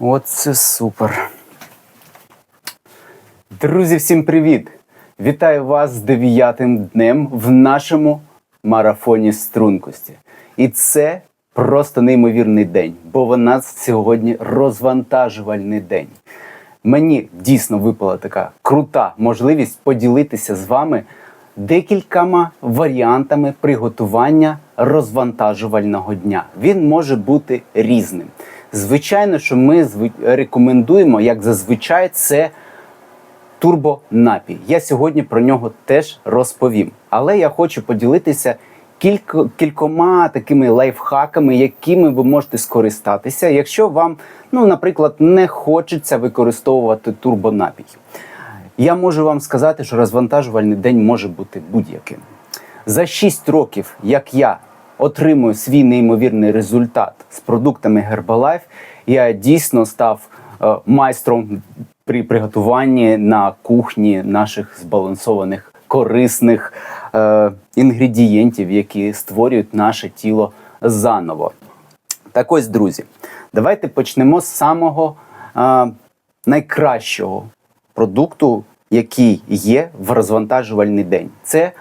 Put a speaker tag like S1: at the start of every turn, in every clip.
S1: Оце супер. Друзі, всім привіт! Вітаю вас з дев'ятим днем в нашому марафоні стрункості. І це просто неймовірний день, бо в нас сьогодні розвантажувальний день. Мені дійсно випала така крута можливість поділитися з вами декількома варіантами приготування розвантажувального дня. Він може бути різним. Звичайно, що ми рекомендуємо, як зазвичай, це турбонапій. Я сьогодні про нього теж розповім. Але я хочу поділитися кілько, кількома такими лайфхаками, якими ви можете скористатися, якщо вам, ну, наприклад, не хочеться використовувати турбонапій. Я можу вам сказати, що розвантажувальний день може бути будь-яким. За 6 років, як я отримую свій неймовірний результат з продуктами Herbalife, я дійсно став е, майстром при приготуванні на кухні наших збалансованих, корисних е, інгредієнтів, які створюють наше тіло заново. Так ось, друзі, давайте почнемо з самого е, найкращого продукту, який є в розвантажувальний день. Це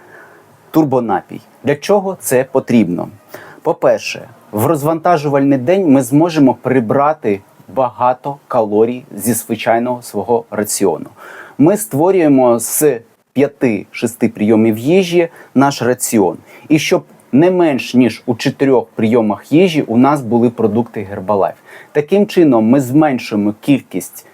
S1: турбонапій. Для чого це потрібно? По-перше, в розвантажувальний день ми зможемо прибрати багато калорій зі звичайного свого раціону. Ми створюємо з 5-6 прийомів їжі наш раціон. І щоб не менш ніж у 4 прийомах їжі у нас були продукти Herbalife. Таким чином, ми зменшуємо кількість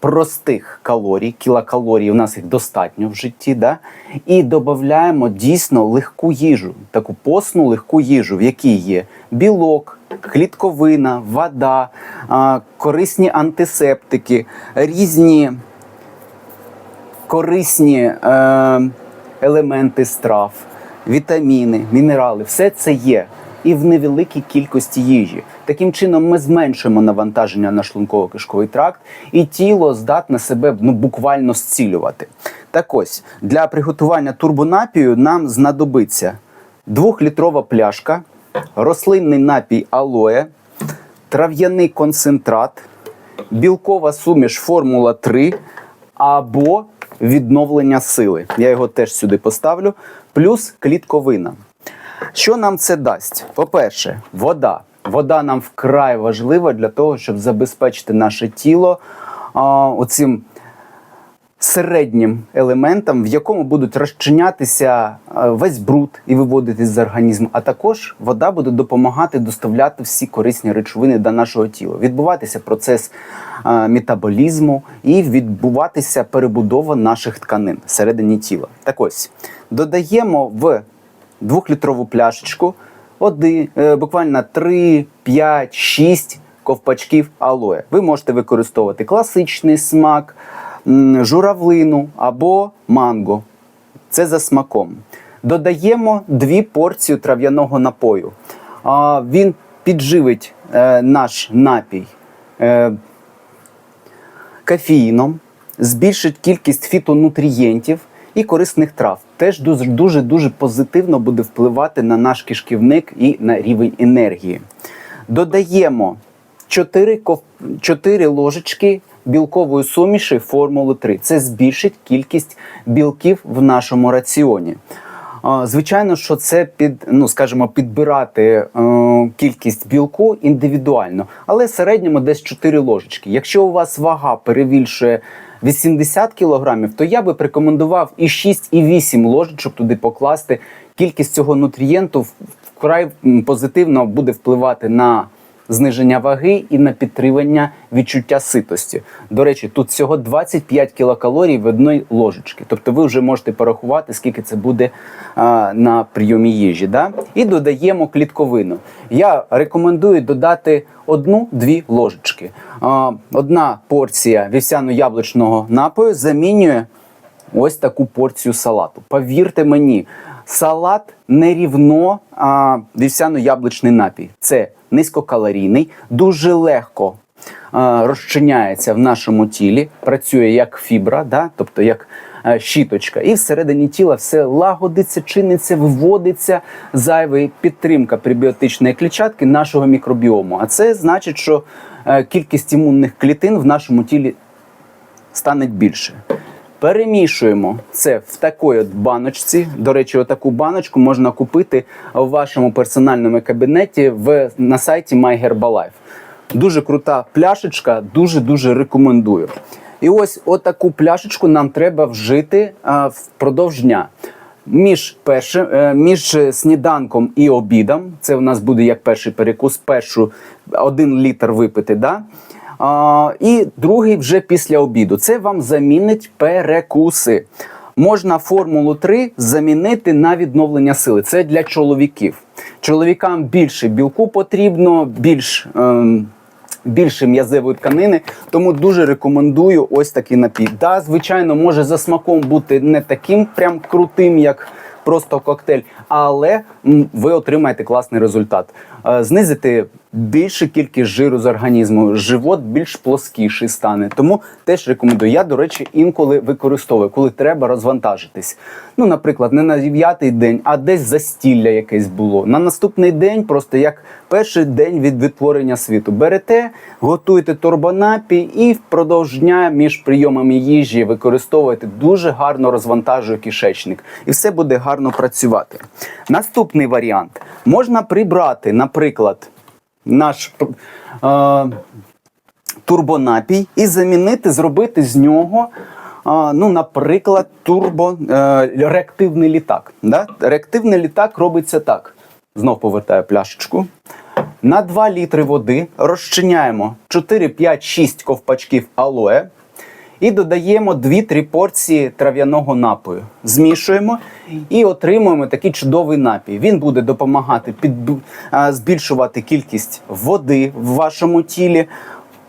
S1: простих калорій, кілокалорій, у нас їх достатньо в житті, да? і додаємо дійсно легку їжу, таку посну легку їжу, в якій є білок, клітковина, вода, е, корисні антисептики, різні корисні е, елементи страв, вітаміни, мінерали, все це є. І в невеликій кількості їжі. Таким чином ми зменшуємо навантаження на шлунково-кишковий тракт, і тіло здатне себе ну, буквально зцілювати. Так ось, для приготування турбонапію нам знадобиться 2-літрова пляшка, рослинний напій алоє, трав'яний концентрат, білкова суміш Формула 3 або відновлення сили. Я його теж сюди поставлю, плюс клітковина. Що нам це дасть? По-перше, вода. Вода нам вкрай важлива для того, щоб забезпечити наше тіло а, оцим середнім елементом, в якому будуть розчинятися е, весь бруд і виводитись з організму. А також вода буде допомагати доставляти всі корисні речовини до нашого тіла, відбуватися процес е, метаболізму і відбуватися перебудова наших тканин всередині тіла. Так ось додаємо в двохлітрову пляшечку один, е, буквально 3, 5, 6 ковпачків алоє. Ви можете використовувати класичний смак, журавлину або манго. Це за смаком. Додаємо дві порції трав'яного напою. Він підживить е, наш напій е, кофеїном, збільшить кількість фітонутрієнтів і корисних трав. Теж дуже дуже позитивно буде впливати на наш кишківник і на рівень енергії. Додаємо 4, 4 ложечки білкової суміші формули 3. Це збільшить кількість білків в нашому раціоні. Звичайно, що це під, ну скажімо, підбирати е, кількість білку індивідуально, але в середньому десь 4 ложечки. Якщо у вас вага перевільшує 80 кілограмів, то я би рекомендував і 6, і 8 ложечок туди покласти. Кількість цього нутрієнту вкрай позитивно буде впливати на зниження ваги і на підтримання відчуття ситості. До речі, тут всього 25 кілокалорій в одній ложечці. Тобто ви вже можете порахувати, скільки це буде а, на прийомі їжі. Да? І додаємо клітковину. Я рекомендую додати одну-дві ложечки. А, одна порція вівсяно-яблучного напою замінює ось таку порцію салату. Повірте мені, салат не рівно а, вівсяно-яблучний напій. Це низькокалорійний, дуже легко а, розчиняється в нашому тілі, працює як фібра, да? тобто як е, щіточка. І всередині тіла все лагодиться, чиниться, виводиться зайвий підтримка пребіотичної клітчатки нашого мікробіому. А це значить, що е, кількість імунних клітин в нашому тілі стане більше. Перемішуємо це в такій от баночці. До речі, отаку баночку можна купити в вашому персональному кабінеті в, на сайті MyHerbalife. Дуже крута пляшечка, дуже-дуже рекомендую. І ось отаку пляшечку нам треба вжити а, впродовж дня. Між першим, е, між сніданком і обідом, це у нас буде як перший перекус, першу один літр випити. Да? А, і другий вже після обіду. Це вам замінить перекуси. Можна формулу 3 замінити на відновлення сили. Це для чоловіків. Чоловікам більше білку потрібно, більш. Ем, більше м'язевої тканини, тому дуже рекомендую ось такий напій. Да, звичайно, може за смаком бути не таким прям крутим, як просто коктейль, але ви отримаєте класний результат. Е, Знизити більшу кількість жиру з організму, живот більш плоскіший стане. Тому теж рекомендую. Я, до речі, інколи використовую, коли треба розвантажитись. Ну, наприклад, не на дев'ятий день, а десь застілля якесь було. На наступний день, просто як перший день від відтворення світу. Берете, готуєте турбонапій і впродовж дня між прийомами їжі використовуєте дуже гарно розвантажує кишечник, і все буде гарно працювати. Наступний варіант можна прибрати, наприклад, наш е, турбонапій і замінити, зробити з нього. а, Ну, наприклад, турбо е, реактивний літак. Да? Реактивний літак робиться так. Знов повертаю пляшечку. На 2 літри води розчиняємо 4, 5, 6 ковпачків алоє і додаємо 2-3 порції трав'яного напою. Змішуємо і отримуємо такий чудовий напій. Він буде допомагати під, збільшувати кількість води в вашому тілі,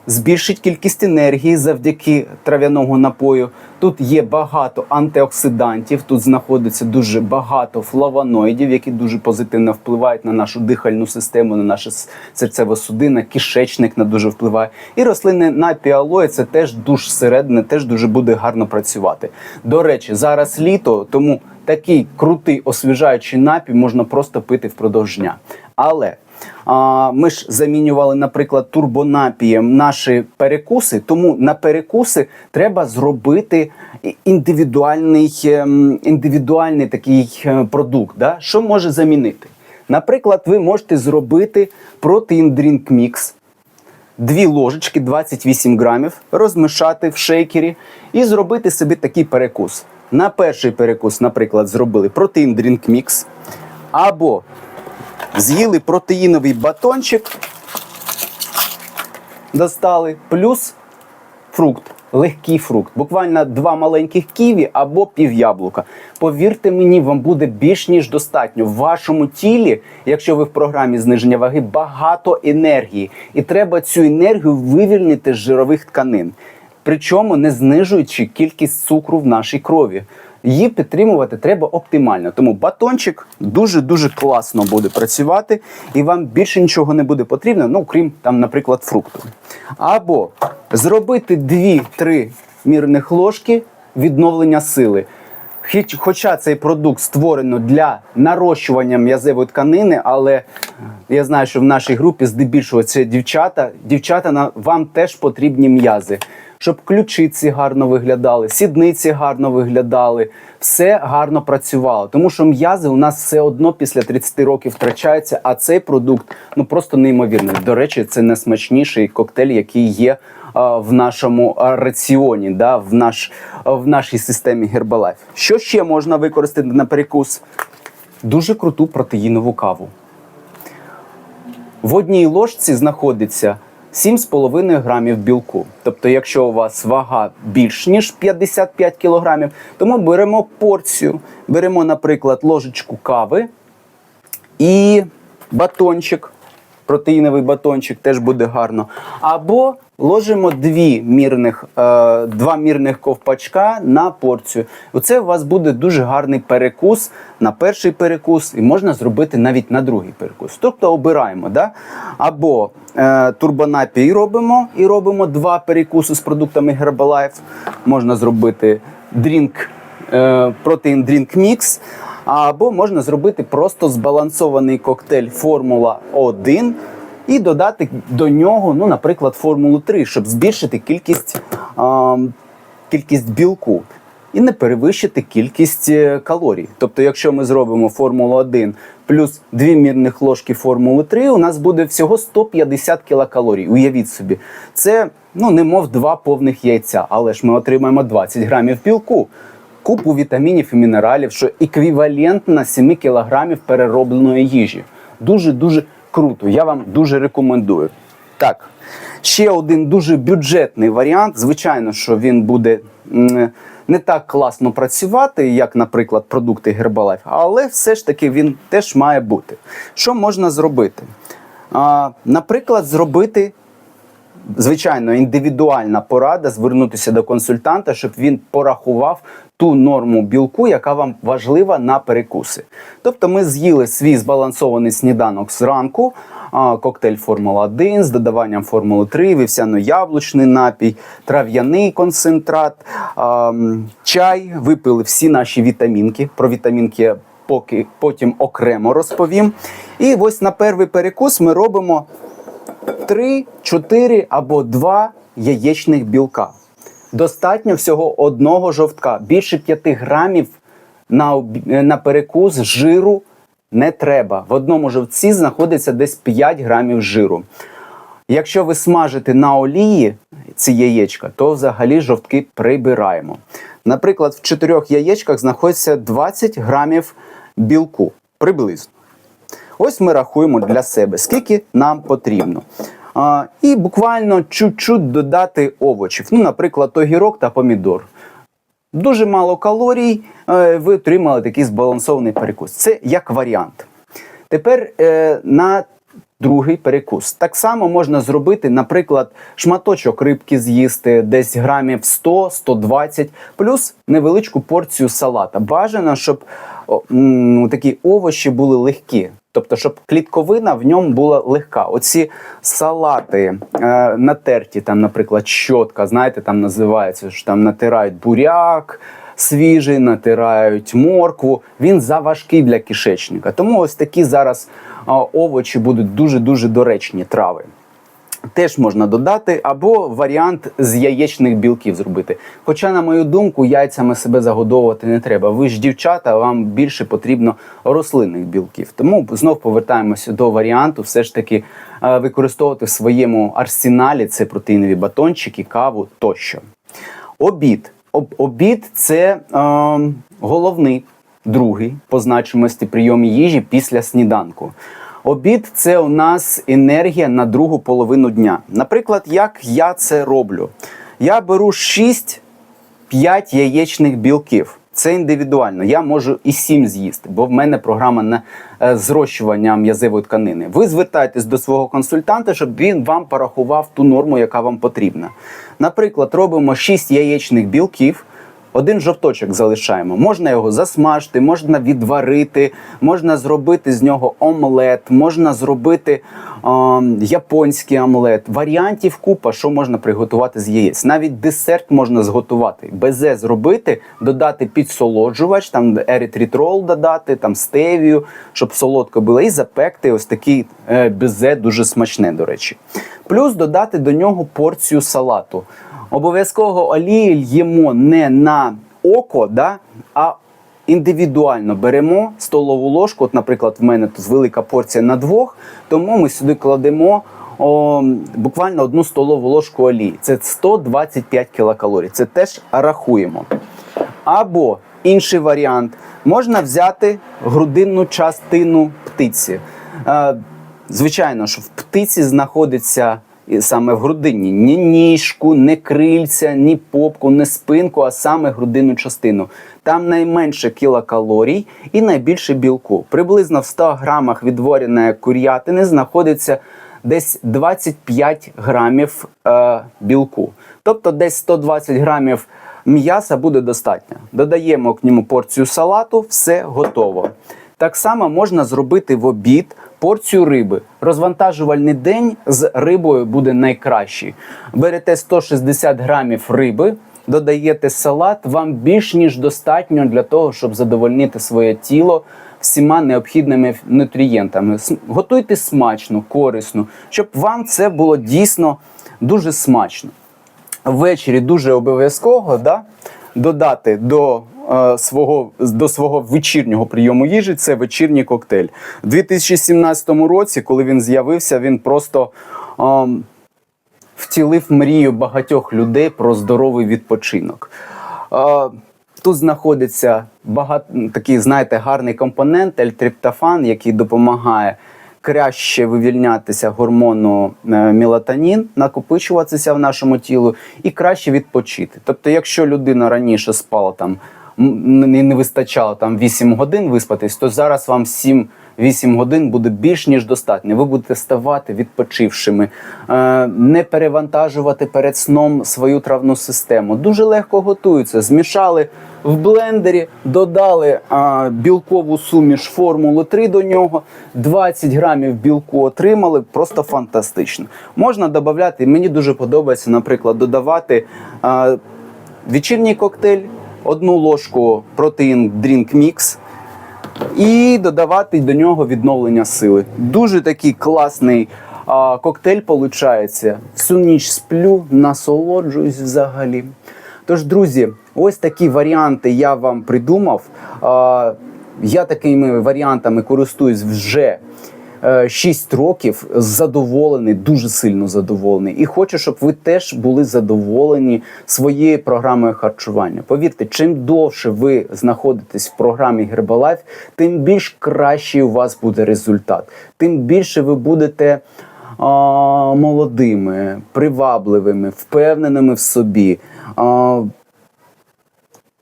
S1: збільшить кількість енергії завдяки трав'яного напою. Тут є багато антиоксидантів, тут знаходиться дуже багато флавоноїдів, які дуже позитивно впливають на нашу дихальну систему, на наше с- серцево-судинне, кишечник на дуже впливає. І рослинне напій алоє це теж душ зсередини, теж дуже буде гарно працювати. До речі, зараз літо, тому такий крутий освіжаючий напій можна просто пити впродовж дня. Але а, ми ж замінювали, наприклад, турбонапієм наші перекуси, тому на перекуси треба зробити індивідуальний, ем, індивідуальний такий е, продукт. Да? Що може замінити? Наприклад, ви можете зробити протеїн дрінк мікс. Дві ложечки 28 грамів розмішати в шейкері і зробити собі такий перекус. На перший перекус, наприклад, зробили протеїн дрінк мікс або з'їли протеїновий батончик, достали, плюс фрукт, легкий фрукт, буквально два маленьких ківі або пів яблука. Повірте мені, вам буде більш ніж достатньо. В вашому тілі, якщо ви в програмі зниження ваги, багато енергії, і треба цю енергію вивільнити з жирових тканин. Причому не знижуючи кількість цукру в нашій крові. Її підтримувати треба оптимально. Тому батончик дуже-дуже класно буде працювати, і вам більше нічого не буде потрібно, ну крім там, наприклад, фрукту. Або зробити 2-3 мірних ложки відновлення сили. Хоча цей продукт створено для нарощування м'язевої тканини, але я знаю, що в нашій групі здебільшого це дівчата. Дівчата вам теж потрібні м'язи, щоб ключиці гарно виглядали, сідниці гарно виглядали, все гарно працювало. Тому що м'язи у нас все одно після 30 років втрачаються, а цей продукт ну просто неймовірний. До речі, це найсмачніший коктейль, який є а, в нашому раціоні, да, в, наш, а, в нашій системі Herbalife. Що ще можна використати на перекус? Дуже круту протеїнову каву. В одній ложці знаходиться 7,5 грамів білку. Тобто, якщо у вас вага більш ніж 55 кілограмів, то ми беремо порцію, беремо, наприклад, ложечку кави і батончик, протеїновий батончик теж буде гарно. Або ложимо дві мірних, е, два мірних ковпачка на порцію. Оце у вас буде дуже гарний перекус на перший перекус, і можна зробити навіть на другий перекус. Тобто обираємо. Да? Або е, турбонапій робимо і робимо два перекуси з продуктами Herbalife. Можна зробити дрінк е, протеїн Drink Mix, або можна зробити просто збалансований коктейль Формула 1 і додати до нього, ну, наприклад, Формулу 3, щоб збільшити кількість, а, кількість білку і не перевищити кількість е, калорій. Тобто, якщо ми зробимо Формулу 1 плюс 2 мірних ложки Формули 3, у нас буде всього 150 кілокалорій. Уявіть собі, це ну, немов два повних яйця, але ж ми отримаємо 20 грамів білку. Купу вітамінів і мінералів, що еквівалентна 7 кілограмів переробленої їжі. Дуже дуже круто. Я вам дуже рекомендую. Так, ще один дуже бюджетний варіант. Звичайно, що він буде не так класно працювати, як, наприклад, продукти Herbalife, але все ж таки він теж має бути. Що можна зробити? Наприклад, зробити звичайно, індивідуальна порада звернутися до консультанта, щоб він порахував ту норму білку, яка вам важлива на перекуси. Тобто, ми з'їли свій збалансований сніданок зранку. Коктейль Формула 1 з додаванням Формули 3, вівсяно-яблучний напій, трав'яний концентрат, чай, випили всі наші вітамінки. Про вітамінки я поки потім окремо розповім. І ось на перший перекус ми робимо 3, 4 або 2 яєчних білка. Достатньо всього одного жовтка. Більше 5 грамів на, на перекус жиру не треба. В одному жовтці знаходиться десь 5 грамів жиру. Якщо ви смажите на олії ці яєчка, то взагалі жовтки прибираємо. Наприклад, в 4 яєчках знаходиться 20 грамів білку приблизно. Ось ми рахуємо для себе, скільки нам потрібно. А, і буквально чуть-чуть додати овочів. Ну, наприклад, огірок та помідор. Дуже мало калорій, е, ви отримали такий збалансований перекус. Це як варіант. Тепер е, на другий перекус. Так само можна зробити, наприклад, шматочок рибки з'їсти, десь грамів 100-120, плюс невеличку порцію салата. Бажано, щоб о, м, такі овочі були легкі. Тобто, щоб клітковина в ньому була легка. Оці салати е, натерті, там, наприклад, щотка, знаєте, там називається, що там натирають буряк, свіжий, натирають моркву. Він заважкий для кишечника. Тому ось такі зараз а, овочі будуть дуже-дуже доречні трави. Теж можна додати, або варіант з яєчних білків зробити. Хоча, на мою думку, яйцями себе загодовувати не треба. Ви ж дівчата, вам більше потрібно рослинних білків. Тому знов повертаємося до варіанту, все ж таки е, використовувати в своєму арсеналі це протеїнові батончики, каву тощо. Обід. Об, обід це е, головний, другий по значимості прийом їжі після сніданку. Обід це у нас енергія на другу половину дня. Наприклад, як я це роблю? Я беру 6 5 яєчних білків. Це індивідуально. Я можу і 7 з'їсти, бо в мене програма на е, зрощування м'язевої тканини. Ви звертаєтесь до свого консультанта, щоб він вам порахував ту норму, яка вам потрібна. Наприклад, робимо 6 яєчних білків. Один жовточок залишаємо. Можна його засмажити, можна відварити, можна зробити з нього омлет, можна зробити е, японський омлет. Варіантів купа, що можна приготувати з яєць. Навіть десерт можна зготувати. Безе зробити, додати підсолоджувач, там еритритрол додати, там стевію, щоб солодко було, і запекти ось такий е, безе, дуже смачне, до речі. Плюс додати до нього порцію салату. Обов'язково олії л'ємо не на око, да, а індивідуально беремо столову ложку. От, наприклад, в мене тут велика порція на двох, тому ми сюди кладемо о, буквально одну столову ложку олії. Це 125 кілокалорій. Це теж рахуємо. Або інший варіант можна взяти грудинну частину птиці. Е, Звичайно, що в птиці знаходиться саме в грудині ні ніжку, ні крильця, ні попку, ні спинку, а саме грудинну частину. Там найменше кілокалорій і найбільше білку. Приблизно в 100 грамах відвореної курятини знаходиться десь 25 грамів е, білку. Тобто десь 120 грамів м'яса буде достатньо. Додаємо к ньому порцію салату, все готово. Так само можна зробити в обід порцію риби. Розвантажувальний день з рибою буде найкращий. Берете 160 грамів риби, додаєте салат, вам більш ніж достатньо для того, щоб задовольнити своє тіло всіма необхідними нутрієнтами. Готуйте смачно, корисно, щоб вам це було дійсно дуже смачно. Ввечері дуже обов'язково да, додати до, свого, до свого вечірнього прийому їжі це вечірній коктейль. У 2017 році, коли він з'явився, він просто. ем, втілив мрію багатьох людей про здоровий відпочинок. Е, Тут знаходиться багато такий, знаєте, гарний компонент ельтриптофан, який допомагає краще вивільнятися гормону е, мелатонін, накопичуватися в нашому тілу і краще відпочити. Тобто, якщо людина раніше спала там не не вистачало там 8 годин виспатись, то зараз вам 7-8 годин буде більш ніж достатньо. Ви будете ставати відпочившими, е, не перевантажувати перед сном свою травну систему. Дуже легко готується. Змішали в блендері, додали білкову суміш формулу 3 до нього, 20 грамів білку отримали. Просто фантастично. Можна додати, мені дуже подобається, наприклад, додавати. Вечірній коктейль, одну ложку протеїн Drink Mix і додавати до нього відновлення сили. Дуже такий класний а, коктейль виходить. Всю ніч сплю, насолоджуюсь взагалі. Тож, друзі, ось такі варіанти я вам придумав. А, я такими варіантами користуюсь вже. 6 років задоволений, дуже сильно задоволений. І хочу, щоб ви теж були задоволені своєю програмою харчування. Повірте, чим довше ви знаходитесь в програмі Herbalife, тим більш кращий у вас буде результат, тим більше ви будете молодими, привабливими, впевненими в собі.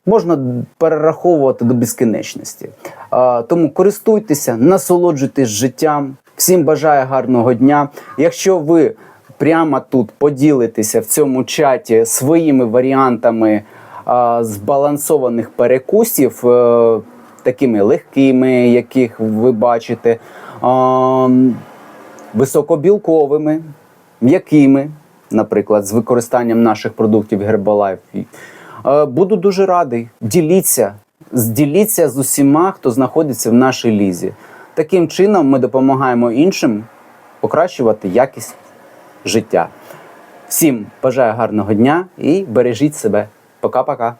S1: Можна перераховувати до безкінечності. Тому користуйтеся, насолоджуйтесь життям. Всім бажаю гарного дня. Якщо ви прямо тут поділитеся в цьому чаті своїми варіантами збалансованих перекусів, е, такими легкими, яких ви бачите, високобілковими, м'якими, наприклад, з використанням наших продуктів Herbalife. Е, Буду дуже радий. Діліться, діліться з усіма, хто знаходиться в нашій лізі. Таким чином ми допомагаємо іншим покращувати якість життя. Всім бажаю гарного дня і бережіть себе. Пока-пока.